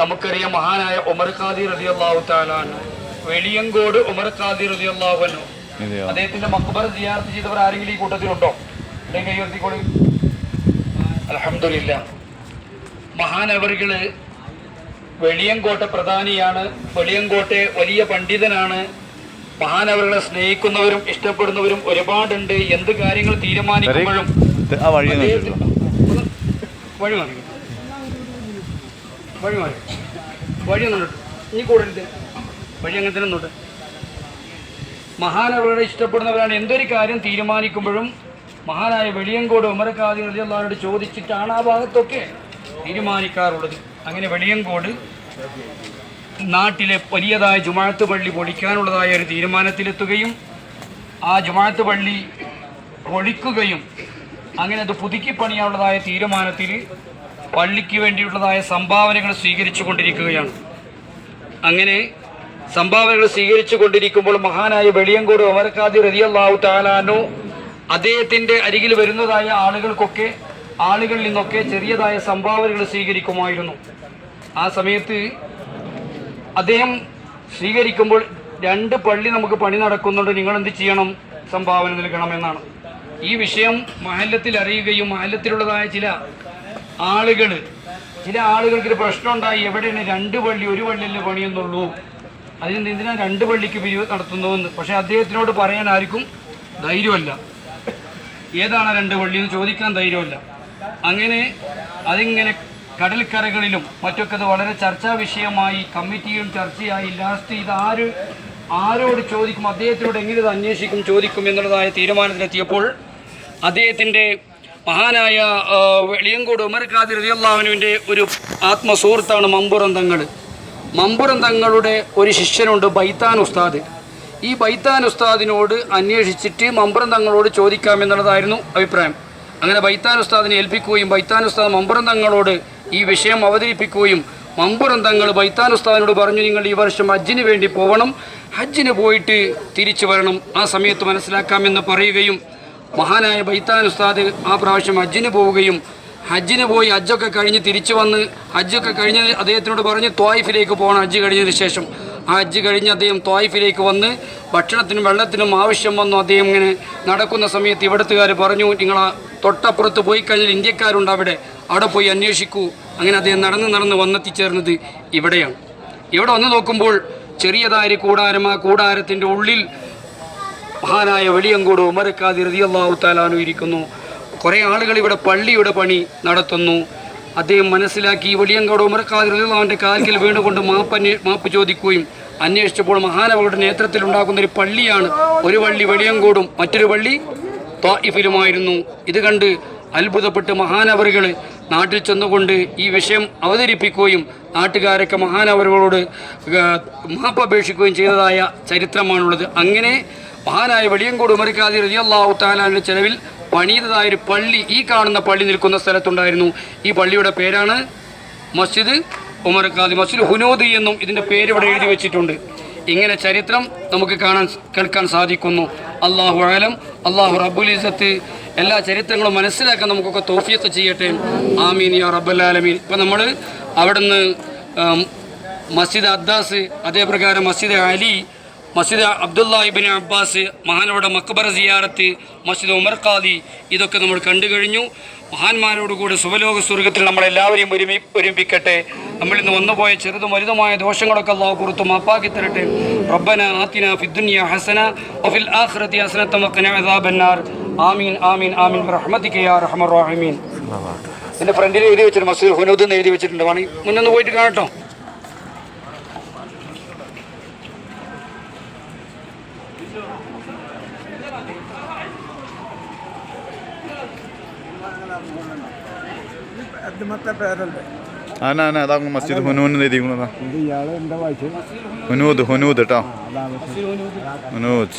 നമുക്കറിയാം മഹാനായ ഉമർ ഖാദി റതി അള്ളാഹു താലാണ് വെളിയങ്കോട് ഉമർ ഖാദി റതി അള്ളാഹുനു അദ്ദേഹത്തിന്റെ മക്ബർ സിയാർത്ത് ചെയ്തവർ ആരെങ്കിലും ഈ കൂട്ടത്തിലുണ്ടോ? അല്ലെങ്കിൽ കൈ ഉയർത്തിക്കോളി. അലഹമില്ല മഹാനവറുകൾ വെളിയങ്കോട്ടെ പ്രധാനിയാണ്. വെളിയങ്കോട്ടെ വലിയ പണ്ഡിതനാണ്. മഹാനവറുകളെ സ്നേഹിക്കുന്നവരും ഇഷ്ടപ്പെടുന്നവരും ഒരുപാടുണ്ട്. എന്ത് കാര്യങ്ങൾ തീരുമാനിക്കുമ്പോഴും വഴി വഴി മാറി. വഴി ഒന്നുണ്ട് ഇനി കൂടരുത്. വഴി അങ്ങനെ തന്നെ ഇഷ്ടപ്പെടുന്നവരാണ് എന്തൊരു കാര്യം തീരുമാനിക്കുമ്പോഴും മഹാനായ വെളിയങ്കോട് ഉമരക്കാതി നദിയുള്ളവരോട് ചോദിച്ചിട്ടാണ് ആ ഭാഗത്തൊക്കെ തീരുമാനിക്കാറുള്ളത്. അങ്ങനെ വെളിയങ്കോട് നാട്ടിലെ വലിയതായ ജുമാഴത്ത് പള്ളി പൊളിക്കാനുള്ളതായ ഒരു തീരുമാനത്തിലെത്തുകയും ആ ജുമാഴത്ത് പള്ളി പൊളിക്കുകയും അങ്ങനെ അത് പുതുക്കി പണിയാനുള്ളതായ തീരുമാനത്തിൽ പള്ളിക്ക് വേണ്ടിയുള്ളതായ സംഭാവനകൾ സ്വീകരിച്ചു കൊണ്ടിരിക്കുകയാണ്. അങ്ങനെ സംഭാവനകൾ സ്വീകരിച്ചു കൊണ്ടിരിക്കുമ്പോൾ മഹാനായ വെളിയങ്കോട് ഒമർക്കാദി റതിയല്ലാവു താലാനോ അദ്ദേഹത്തിന്റെ അരികിൽ വരുന്നതായ ആളുകൾക്കൊക്കെ ആളുകളിൽ നിന്നൊക്കെ ചെറിയതായ സംഭാവനകൾ സ്വീകരിക്കുമായിരുന്നു. ആ സമയത്ത് അദ്ദേഹം സ്വീകരിക്കുമ്പോൾ രണ്ട് പള്ളി നമുക്ക് പണി നടക്കുന്നുണ്ട് നിങ്ങൾ എന്ത് ചെയ്യണം? സംഭാവന നൽകണമെന്നാണ്. ഈ വിഷയം മഹല്ലത്തിൽ അറിയുകയും മഹല്ലത്തിലുള്ളതായ ചില ആളുകൾ ചില ആളുകൾക്ക് ഒരു പ്രശ്നമുണ്ടായി എവിടെയാണ്? രണ്ട് പള്ളി ഒരു പള്ളിയല്ലേ പണിയെന്നുള്ളൂ. അതിന് എന്തിനാ രണ്ട് പള്ളിക്ക് പിരിവ് നടത്തുന്നതെന്ന്? പക്ഷെ അദ്ദേഹത്തിനോട് പറയാൻ ആർക്കും ധൈര്യമല്ല. ഏതാണ് രണ്ട് പള്ളി എന്ന് ചോദിക്കാൻ ധൈര്യമല്ല. അങ്ങനെ അതിങ്ങനെ കടൽക്കരകളിലും മറ്റൊക്കെ അത് വളരെ ചർച്ചാ വിഷയമായി കമ്മിറ്റിയും ചർച്ചയായി. ലാസ്റ്റ് ഇത് ആര് ആരോട് ചോദിക്കും? അദ്ദേഹത്തിനോട് എങ്ങനെ ഇത് അന്വേഷിക്കും ചോദിക്കും എന്നുള്ളതായ തീരുമാനത്തിലെത്തിയപ്പോൾ അദ്ദേഹത്തിന്റെ മഹാനായ വെളിയങ്കോട് ഉമർ ഖാദി റതിയല്ലാഹുവിന്റെ ഒരു ആത്മസുഹൃത്താണ് മമ്പുറം തങ്ങൾ. മമ്പുറം തങ്ങളുടെ ഒരു ശിഷ്യനുണ്ട് ബൈത്താൻ ഉസ്താദ്. ഈ ബൈത്താൻ ഉസ്താദിനോട് അന്വേഷിച്ചിട്ട് മമ്പുറം തങ്ങളോട് ചോദിക്കാമെന്നുള്ളതായിരുന്നു അഭിപ്രായം. അങ്ങനെ ബൈത്താൻ ഉസ്താദിനെ ഏൽപ്പിക്കുകയും ബൈത്താൻ ഉസ്താദ് മമ്പുറം തങ്ങളോട് ഈ വിഷയം അവതരിപ്പിക്കുകയും മമ്പുറം തങ്ങൾ ബൈത്താൻ ഉസ്താദിനോട് പറഞ്ഞു നിങ്ങൾ ഈ വർഷം ഹജ്ജിന് വേണ്ടി പോകണം ഹജ്ജിന് പോയിട്ട് തിരിച്ചു വരണം. ആ സമയത്ത് മനസ്സിലാക്കാമെന്ന് പറയുകയും മഹാനായ ബൈത്താൻ ഉസ്താദ് ആ പ്രാവശ്യം ഹജ്ജിന് പോവുകയും ഹജ്ജിന് പോയി ഹജ്ജൊക്കെ കഴിഞ്ഞ് തിരിച്ചു വന്ന് ഹജ്ജൊക്കെ കഴിഞ്ഞ് അദ്ദേഹത്തിനോട് പറഞ്ഞ് ത്വായിഫിലേക്ക് പോകണം ഹജ്ജ് കഴിഞ്ഞതിന് ശേഷം. ആ ഹജ്ജ് കഴിഞ്ഞ് അദ്ദേഹം ത്വായിഫിലേക്ക് വന്ന് ഭക്ഷണത്തിനും വെള്ളത്തിനും ആവശ്യം വന്നു. അദ്ദേഹം ഇങ്ങനെ നടക്കുന്ന സമയത്ത് ഇവിടുത്തുകാർ പറഞ്ഞു നിങ്ങൾ ആ തൊട്ടപ്പുറത്ത് പോയി കഴിഞ്ഞാൽ ഇന്ത്യക്കാരുണ്ട് അവിടെ. അവിടെ പോയി അന്വേഷിക്കൂ. അങ്ങനെ അദ്ദേഹം നടന്ന് നടന്ന് വന്നെത്തിച്ചേർന്നത് ഇവിടെയാണ്. ഇവിടെ വന്ന് നോക്കുമ്പോൾ ചെറിയതായ കൂടാരം ആ കൂടാരത്തിന്റെ ഉള്ളിൽ മഹാനായ വെളിയങ്കോട് ഉമരക്കാതി റതിയല്ലാഹു താലാനു ഇരിക്കുന്നു. കുറേ ആളുകൾ ഇവിടെ പള്ളിയുടെ പണി നടത്തുന്നു. അദ്ദേഹം മനസ്സിലാക്കി വെളിയങ്കോട് ഉമരക്കാതി റതിയല്ലാഹുവിന്റെ കാൽക്കിൽ വീണുകൊണ്ട് മാപ്പ് മാപ്പ് ചോദിക്കുകയും അന്വേഷിച്ചപ്പോൾ മഹാനവരുടെ നേതൃത്വത്തിൽ ഉണ്ടാക്കുന്ന ഒരു പള്ളിയാണ് ഒരു പള്ളി വെളിയങ്കോടും മറ്റൊരു പള്ളി ത്വാഇഫിലുമായിരുന്നു. ഇത് കണ്ട് അത്ഭുതപ്പെട്ട് മഹാനവറുകൾ നാട്ടിൽ ചെന്നുകൊണ്ട് ഈ വിഷയം അവതരിപ്പിക്കുകയും നാട്ടുകാരൊക്കെ മഹാനവറുകളോട് മാപ്പപേക്ഷിക്കുകയും ചെയ്തതായ ചരിത്രമാണുള്ളത്. അങ്ങനെ മഹാനായ വെളിയങ്കോട് ഉമറിക്കാതി റളിയല്ലാഹു താലാന്റെ ചെലവിൽ പണിയതായ ഒരു പള്ളി ഈ കാണുന്ന പള്ളി നിൽക്കുന്ന സ്ഥലത്തുണ്ടായിരുന്നു. ഈ പള്ളിയുടെ പേരാണ് മസ്ജിദ് ഉമർക്കാദി മസ്ജിദ് ഹുനൂദ് എന്നും ഇതിന്റെ പേര് ഇവിടെ എഴുതി വെച്ചിട്ടുണ്ട്. ഇങ്ങനെ ചരിത്രം നമുക്ക് കാണാൻ കേൾക്കാൻ സാധിക്കുന്നു. അള്ളാഹു ആലം അള്ളാഹു റബ്ബുൽ ഇസത്ത് എല്ലാ ചരിത്രങ്ങളും മനസ്സിലാക്കാൻ നമുക്കൊക്കെ തോഫിയൊക്കെ ചെയ്യട്ടെ. ആമീൻ യാ റബ്ബുലാലമീൻ ഇപ്പം നമ്മൾ അവിടുന്ന് മസ്ജിദ് അദ്ദാസ് അതേപ്രകാരം മസ്ജിദ് അലി മസ്ജിദ് അബ്ദുള്ള ഇബിൻ അബ്ബാസ് മഹാനവരുടെ മക്ബറ സിയാറത്ത് മസ്ജിദ് ഉമർ ഖാദി ഇതൊക്കെ നമ്മൾ കണ്ടു കഴിഞ്ഞു. മഹാന്മാരോടുകൂടി കൂടി സുവലോക സ്വർഗത്തിൽ നമ്മളെല്ലാവരെയും ഒരുമി ഒരുമിപ്പിക്കട്ടെ. നമ്മളിൽ നിന്ന് വന്നുപോയ ചെറുതും വലുതുമായ ദോഷങ്ങളൊക്കെ അള്ളാഹു പുറത്തു മാപ്പാക്കി തരട്ടെ. റബ്ബന ആത്തിന ഫിദ്ദുനിയ ഹസന ഒഫിൽ ആഖിറതി ഹസനത്ത മക്കന അദാബന്നാർ. ആമീൻ ആമീൻ ആമീൻ. ബിറഹ്മതിക യാ റഹീമീൻ. ഇതിന്റെ ഫ്രണ്ടിൽ എഴുതി വെച്ചിട്ടുണ്ട് മസ്ജിദ് ഹുനൂദ് എന്ന് എഴുതി വെച്ചിട്ടുണ്ട്. വേണമെങ്കിൽ മുന്നൊന്ന് പോയിട്ട് കാണട്ടോ. ആന അതാ മസ്ജിദ് ഹുനൂന്ന് എഴുതിക്കണതാ ഹുനൂദ് ഹുനൂദ് കേട്ടോ ഹുനൂദ്.